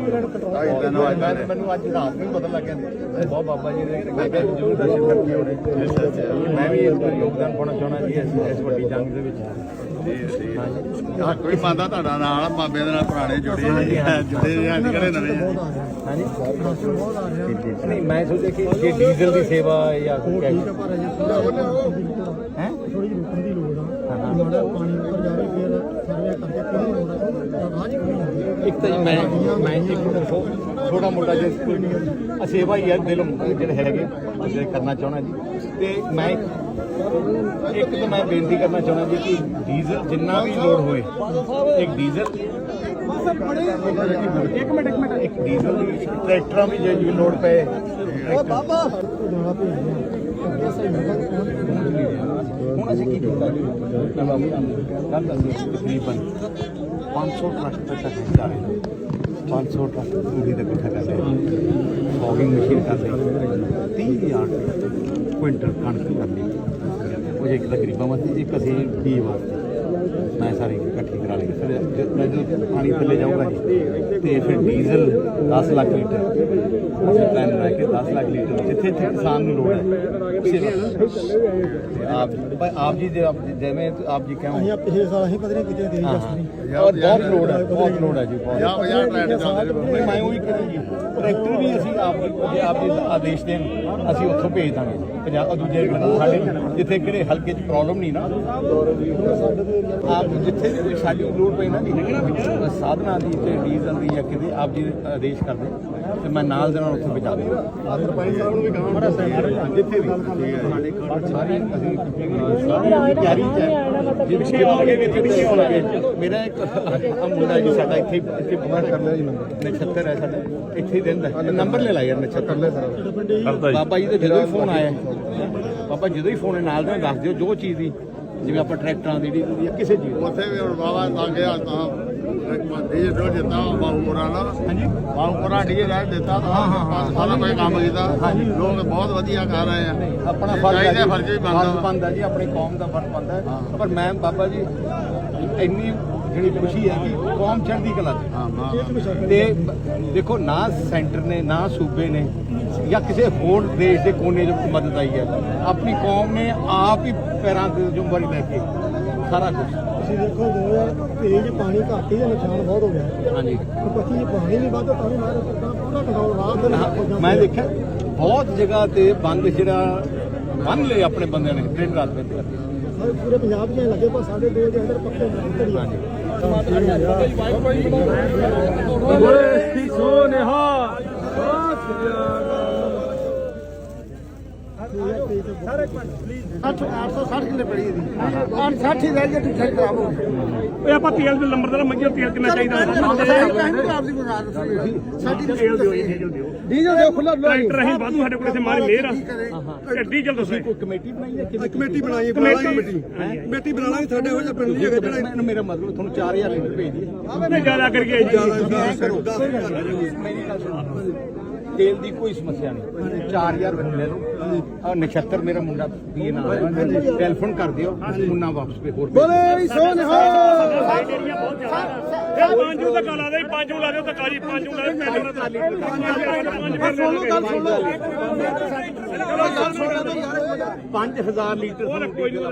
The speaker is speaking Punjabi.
ਨੇ। ਮੈਨੂੰ ਅੱਜ ਰਾਤ ਨੂੰ ਪਤਾ ਲੱਗ ਗਿਆ ਸੀ ਬਹੁਤ ਬਾਬਾ ਜੀ ਨੇ ਕਿਹਾ ਜ਼ਰੂਰ ਦਰਸ਼ਨ ਕਰਕੇ ਆਉਣੇ ਮੈਂ ਵੀ ਇਸ ਦਾ ਯੋਗਦਾਨ ਪਾਉਣਾ ਚਾਹਣਾ ਜੀ ਇਸ ਵੱਡੀ ਜੰਗ ਦੇ ਵਿੱਚ ਹਾਂ। ਕੋਈ ਮੰਨਦਾ ਤੁਹਾਡਾ ਨਾਲ ਬਾਬੇ ਦੇ ਨਾਲ ਪੁਰਾਣੇ ਜੁੜੇ ਆ। ਜੁੜੇ ਆ ਅੱਜ ਕਿਹੜੇ ਨਵੇਂ ਹਾਂਜੀ ਨਹੀਂ ਮੈਂ ਸੋਚਿਆ ਕਿ ਜੇ ਡੀਜ਼ਲ ਦੀ ਸੇਵਾ ਜਾਂ ਹੈ। ਥੋੜੀ ਜਿਹੀ ਰੁਕਣ ਦੀ ਲੋੜ ਆ ਪਾਣੀ ਉੱਪਰ ਜਾਵੇ ਫਿਰ ਸਰਵੇ ਕਰਕੇ ਕਿਹੜੀ ਲੋੜ ਆ ਇੱਕ ਤਾਂ ਜੀ ਮੈਂ ਮੈਂ ਇੱਕ ਛੋਟਾ ਮੋਟਾ ਜਿਹਾ ਸੇਵਾ ਹੀ। ਹੈ ਦਿਲ ਜਿਹੜੇ ਹੈਗੇ ਜਿਹੜੇ ਕਰਨਾ ਚਾਹਣਾ ਜੀ। ਤੇ ਮੈਂ ਇੱਕ ਤਾਂ ਮੈਂ ਬੇਨਤੀ ਕਰਨਾ ਚਾਹਣਾ ਜੀ ਕਿ ਡੀਜ਼ਲ ਜਿੰਨਾ ਵੀ ਲੋਡ ਹੋਏ, ਇੱਕ ਡੀਜ਼ਲ। ਇੱਕ ਮਿੰਟ ਇੱਕ ਮਿੰਟ। ਇੱਕ ਡੀਜ਼ਲ ਦੀ ਟਰੈਕਟਰਾਂ ਵੀ ਜੇ ਵੀ ਲੋਡ ਪਏ ਜਾਣਾ ਭੇਜਦੇ ਹੁਣ ਅਸੀਂ ਕੀ ਕੀਤਾ ਜੀ? ਕੱਲ ਅਸੀਂ ਤਕਰੀਬਨ। 500 ਟਰੱਕ ਤੱਕ ਜਾ ਰਹੇ ਹਾਂ 500 ਟਰੱਕ ਪੂਰੀ ਦਾ ਇਕੱਠਾ ਕਰ ਰਹੇ ਫੋਗਿੰਗ ਮਸ਼ੀਨ ਕਰ ਲਈ 30000 ਕੁਇੰਟਲ ਕਣਕ ਕਰ ਲਈ ਉਹ ਜੇ ਇੱਕ ਤਾਂ ਗਰੀਬਾਂ ਵਾਸਤੇ ਜੀ ਇੱਕ ਅਸੀਂ ਬੀ ਵਾਸਤੇ। ਮੈਂ ਸਾਰੀ ਇਕੱਠੀ ਕਰਾ ਲਈ। ਫਿਰ ਜਦ- ਜਦੋਂ ਪਾਣੀ ਥੱਲੇ ਜਾਊਗਾ ਜੀ ਤੇ ਫਿਰ ਡੀਜ਼ਲ 10 ਲੱਖ ਲੀਟਰ। ਅਸੀਂ ਪਲਾਨ ਬਣਾ ਕੇ 10 ਲੱਖ ਲੀਟਰ ਜਿੱਥੇ ਜਿੱਥੇ ਕਿਸਾਨ ਨੂੰ ਲੋੜ ਹੈ ਆਪ ਭਾਈ ਆਪ ਜੀ ਦੇ ਆਪ ਜੀ- ਜਿਵੇਂ ਆਪ ਜੀ ਕਹੋ ਅਸੀਂ ਪਿਛਲੇ ਸਾਲ ਅਸੀਂ ਪਤਾ ਨਹੀਂ ਕਿਤੇ ਗਏ ਹਾਂ। ਔਰ ਬਹੁਤ ਲੋੜ ਹੈ ਬਹੁਤ ਲੋੜ ਹੈ ਜੀ ਬਹੁਤ। ਜਾਂ ਜਾਂ ਟ੍ਰੈਂਡ ਚੱਲਦੇ ਮੈਂ ਉਹ ਵੀ ਕਰਾਂ ਜੀ ਟਰੈਕਟਰ ਵੀ ਅਸੀਂ ਆਪ ਜੀ ਆਪ ਜੀ ਆਦੇਸ਼ ਦੇਣ ਅਸੀਂ ਉੱਥੋਂ ਭੇਜ ਦਾਂਗੇ। ਪੰਜਾਬ ਦੂਜੇ ਸਾਡੇ ਜਿੱਥੇ ਕਿਹੜੇ ਹਲਕੇ 'ਚ ਪ੍ਰੋਬਲਮ ਨਹੀਂ ਨਾ। ਆਪ ਜਿੱਥੇ ਵੀ ਕੋਈ ਸਾਡੀ ਲੋੜ ਪਈ ਨਾ ਜੀ ਸਾਧਨਾ ਦੀ ਤੇ ਡੀਜ਼ਲ ਦੀ ਜਾਂ ਕਿਤੇ ਆਪ ਜੀ ਆਦੇਸ਼ ਕਰ ਦਿਓ ਤੇ ਮੈਂ ਨਾਲ ਦੇ ਨਾਲ ਉੱਥੇ ਪਹੁੰਚਾ ਦੂੰਗਾ ਸਰਪੰਚ ਸਾਹਿਬ ਨੂੰ ਵੀ ਕਹਾਂ ਬੜਾ ਸਹੀ ਜਿੱਥੇ ਵੀ। ਸਾਡੇ ਸਾਰੀ ਅਸੀਂ ਸਾਰੀ ਤਿਆਰੀ ਚ ਹੈ। ਜੇ ਪਿੱਛੇ ਆਉਣਗੇ ਵੀ ਪਿੱਛੇ ਆਉਣਗੇ ਮੇਰਾ ਇੱਕ ਮੁੰਡਾ ਜੀ ਸਾਡਾ ਇੱਥੇ ਇੱਥੇ ਬੁਲਾ ਕਰ ਲਿਆ ਜੀ ਨੰਬਰ ਨਛੱਤਰ ਹੈ ਸਾਡਾ। ਇੱਥੇ ਹੀ ਰਹਿੰਦਾ। ਨੰਬਰ ਲੈ ਲਾ ਯਾਰ ਨਛੱਤਰ। ਲੈ ਬਾਬਾ ਜੀ ਦਾ ਜਦੋਂ ਹੀ ਫੋਨ ਆਇਆ ਬਾਬਾ ਜਦੋਂ ਹੀ ਫੋਨ ਨਾਲ ਦੇ ਦੱਸ ਦਿਓ ਜੋ ਚੀਜ਼ ਦੀ। ਜਿਵੇਂ ਆਪਾਂ ਟਰੈਕਟਰਾਂ ਦੀ ਡੀਜ਼ਲ ਦੀ ਜਾਂ ਕਿਸੇ ਚੀਜ਼ ਦੀ। ਉੱਥੇ ਵੀ ਹੁਣ ਬਾਬਾ ਤਾਂ ਗਿਆ ਤਾਂ ਡੀਜੇ ਜੋ ਦਿੱਤਾ ਬਾਹੂਪੁਰਾ ਨਾਲ। ਹਾਂਜੀ। ਬਾਹੂਪੁਰਾ ਡੀਜੇ ਦਾ ਦਿੱਤਾ ਤਾਂ ਹਾਂ, ਹਾਂ, ਹਾਂ। ਸਾਰਾ ਕੋਈ ਕੰਮ ਕੀਤਾ। ਲੋਕ ਬਹੁਤ ਵਧੀਆ ਕਰ ਰਹੇ ਆ। ਆਪਣਾ ਫਰਜ਼ ਹੈ ਚਾਹੀਦਾ ਜੀ, ਫਰਜ਼ ਵੀ ਬਣਦਾ। ਬਣਦਾ ਜੀ ਆਪਣੀ ਕੌਮ ਦਾ ਫਰਜ਼ ਬਣਦਾ ਹੈ। ਪਰ ਮੈਂ ਬਾਬਾ ਜੀ ਇੰਨੀ ਜਿਹੜੀ ਖੁਸ਼ੀ ਹੈ ਕਿ ਕੌਮ ਚੜ੍ਹਦੀ ਕਲਾ ਚ। ਤੇ ਦੇਖੋ ਨਾ ਸੈਂਟਰ ਨੇ ਨਾ ਸੂਬੇ ਨੇ ਜਾਂ ਕਿਸੇ ਹੋਰ ਦੇਸ਼ ਦੇ ਕੋਨੇ 'ਚ ਮਦਦ ਆਈ ਹੈ ਆਪਣੀ ਕੌਮ ਨੇ ਆਪ ਹੀ ਪੈਰਾਂ ਤੇ ਜ਼ਿੰਮੇਵਾਰੀ ਲੈ ਕੇ ਸਾਰਾ ਕੁਝ ਤੁਸੀਂ ਦੇਖੋ 2023 ਚ ਪਾਣੀ ਘੱਟ ਹੀ ਦਾ ਨੁਕਸਾਨ ਬਹੁਤ ਹੋ ਗਿਆ। ਹਾਂਜੀ। 25 ਚ ਪਾਣੀ ਨਹੀਂ ਵੱਧ ਪਾਣੀ ਮਾਰ ਪੂਰਾ ਕੰਟਰੋਲ ਰਾਤ ਦੇ ਮੈਂ ਦੇਖਿਆ ਬਹੁਤ ਜਗ੍ਹਾ ਤੇ ਬੰਦ ਜਿਹੜਾ ਬੰਨ ਲਏ ਆਪਣੇ ਬੰਦਿਆਂ ਨੇ ਦਿਨ ਰਾਤ ਵਿੱਚ। ਪੂਰੇ ਪੰਜਾਬ 'ਚ ਲੱਗੇ ਪਰ ਸਾਡੇ ਦੋ ਦੇ ਅੰਦਰ ਪੱਕੇ ਮੰਤਰੀ ਆ ਸਾਰੇ 860 ਕਿਲੇ ਪੜੀ ਇਹਦੀ 860 ਹੀ ਰਹਿ ਗਈ ਠੀਕ ਠਾਕ ਖਰਾਬ ਹੋ ਓਏ ਆਪਾਂ ਤੇਲ। ਦੇ ਨੰਬਰ ਦਾ ਮੰਗਿਓ ਤੇਲ ਕਿੰਨਾ ਚਾਹੀਦਾ ਸਾਡੀ ਤੇਲ ਦਿਓ ਜੀ ਡੀਜ਼ਲ ਦਿਓ ਡੀਜ਼ਲ ਦੇ ਖੁੱਲਾ ਟਰੈਕਟਰ ਅਸੀਂ ਵਾਧੂ ਸਾਡੇ ਕੋਲ ਇੱਥੇ ਮਾਰੀ ਮੇਰ ਆ। ਤੇ ਡੀਜ਼ਲ ਦੱਸੋ। ਕੋਈ ਕਮੇਟੀ ਬਣਾਈ ਹੈ? ਕਿ ਕਮੇਟੀ ਬਣਾਈ ਕਮੇਟੀ। ਕਮੇਟੀ ਬਣਾ ਲਾਂਗੇ ਹੋ ਜਾ ਪਿੰਡ ਨਹੀਂ ਹੈਗਾ ਜਿਹੜਾ ਮੇਰਾ ਮਤਲਬ ਤੁਹਾਨੂੰ 4000 ਲੀਟਰ ਭੇਜ ਦਈਏ। ਨਹੀਂ ਜ਼ਿਆਦਾ ਕਰਕੇ ਜੀ ਮੇਰੀ ਗੱਲ ਸੁਣੋ। ਤੇਲ ਦੀ ਕੋਈ ਸਮੱਸਿਆ ਨਹੀਂ। 4000 ਰੁਪਏ ਲੈ ਲਓ। ਆ ਨਛੱਤਰ ਮੇਰਾ ਮੁੰਡਾ ਪੀਏ ਨਾਲ ਹੈ। ਟੈਲੀਫੋਨ ਕਰ ਦਿਓ। ਮੁੰਨਾ ਵਾਪਸ ਪੇ ਹੋਰ ਬੋਲੇ ਜ਼ਿਆਦਾ ਇਹ ਪੰਜੂ ਧੱਕਾ ਲਾ ਦੇ ਪੰਜੂ ਲਾ ਦਿਓ ਧੱਕਾ ਜੀ ਪੰਜੂ ਲਾ ਦੇ ਪੰਜ ਸੁਣ ਲਓ ਗੱਲ ਸੁਣ ਲਓ। 5000 ਲੀਟਰ ਕੋਈ ਨਹੀਂ ਆ